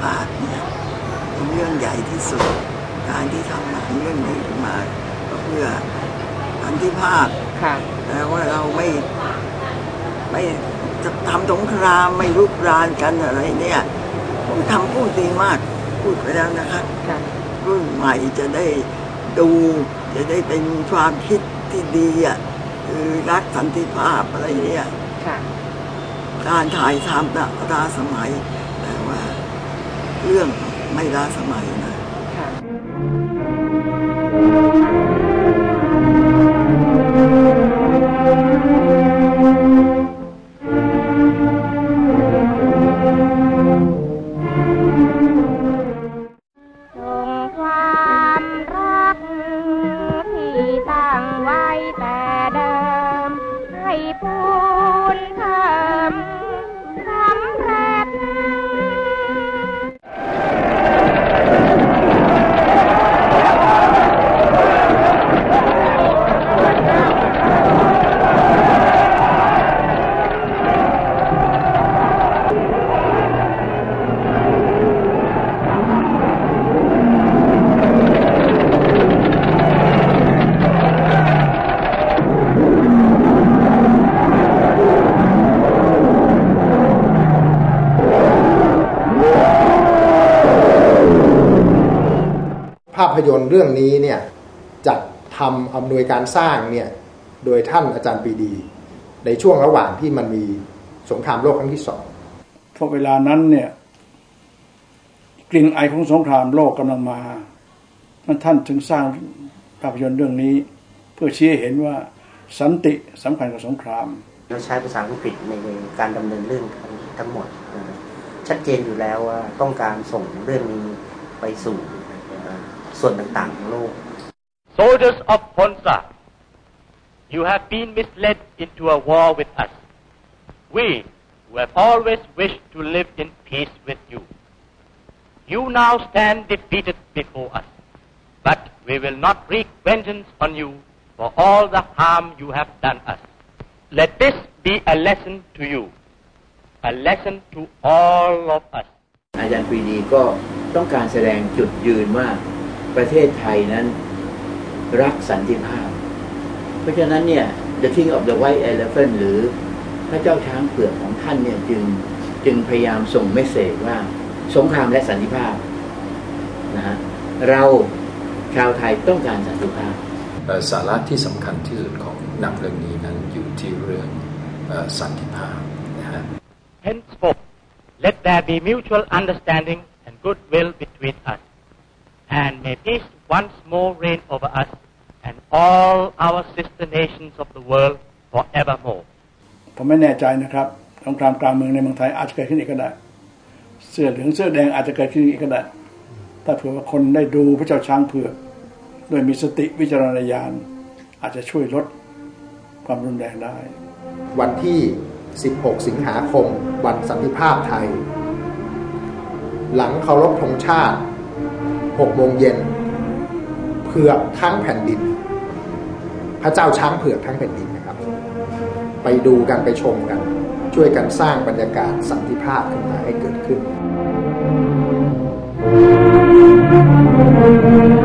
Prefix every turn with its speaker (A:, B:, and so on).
A: พาตเนี่ยเป็นเรื่องใหญ่ที่สุด การที่ทำหนังเรื่องนี้ขึ้นมาก็เพื่อสันติภาพ
B: ค่ะ
A: แต่ว่าเราไม่ไม่จะทำสงครามไม่รุกรานกันอะไรเนี่ยผมทำพูดดีมากพูดไปแล้วนะครับ
B: ค่ะ
A: รุ่นใหม่จะได้ดูจะได้เป็นความคิดที่ดีอะคือรักสันติภาพอะไรเนี่ย
B: ค่ะ
A: การถ่ายทำนะล้าสมัยแต่ว่า เรื่องไม่ล้าสมัยนะ
C: ภาพยนตร์เรื่องนี้เนี่ยจัดทำอำนวยการสร้างเนี่ยโดยท่านอาจารย์ปรีดี ในช่วงระหว่างที่มันมีสงครามโลกครั้งที่สอง
D: เพราะเวลานั้นเนี่ยกลิ่นไอของสงครามโลกกำลังมามันท่านจึงสร้างภาพยนตร์เรื่องนี้ เพื่อชี้ให้เห็นว่าสันติสำคัญกว่าสงคราม
E: เราใช้ภาษาอังกฤษในการดำเนินเรื่องทั้งหมดนะชัดเจนอยู่แล้วว่าต้องการส่งเรื่องนี้ไปสู่เอ่อ ส่วนต่างๆของโลก
F: Soldiers of Ponza, you have been misled into a war with us. We, who have always wished to live in peace with you. You now stand defeated before us, but we will not wreak vengeance on you for all the harm you have done us. Let this be a lesson to you, a lesson to all of us.
G: อาจารย์ปรีดีก็ต้องการแสดงจุดยืนว่า ประเทศไทยนั้น รักสันติภาพ เพราะฉะนั้นเนี่ย The King of the White Elephant หรือพระเจ้าช้างเผือกของท่านเนี่ยจึงจึงพยายามส่งเมสเซจว่า สงครามและสันติภาพนะฮะเราชาวไทยต้องการสันติภาพ
H: เอ่อสาระที่สำคัญที่สุดของหนังเรื่องนี้นั้นอยู่ที่เรื่องเอ่อสันติภาพนะฮะ
F: Henceforth, let there be mutual understanding and goodwill between us. And may peace once more reign over us and all our sister nations of the world forevermore.
D: ผมไม่แน่ใจนะครับสงครามกลางเมืองในเมืองไทยอาจจะเกิดขึ้นอีกก็ได้ เสื้อเหลืองเสื้อแดงอาจจะเกิดขึ้นอีกก็ได้ถ้าเผื่อว่าคนได้ดูพระเจ้าช้างเผือกโดยมีสติวิจารณญาณ อาจจะช่วยลดความรุนแรงได้
C: วันที่ 16 สิงหาคม วันสันติภาพไทย หลังเคารพธงชาติ 6โมงเย็นเผือกทั้งแผ่นดิน พระเจ้าช้างเผือกทั้งแผ่นดินนะครับ ไปดูกันไปชมกัน ช่วยกันสร้างบรรยากาศสันติภาพขึ้นมาให้เกิดขึ้น
I: Thank you.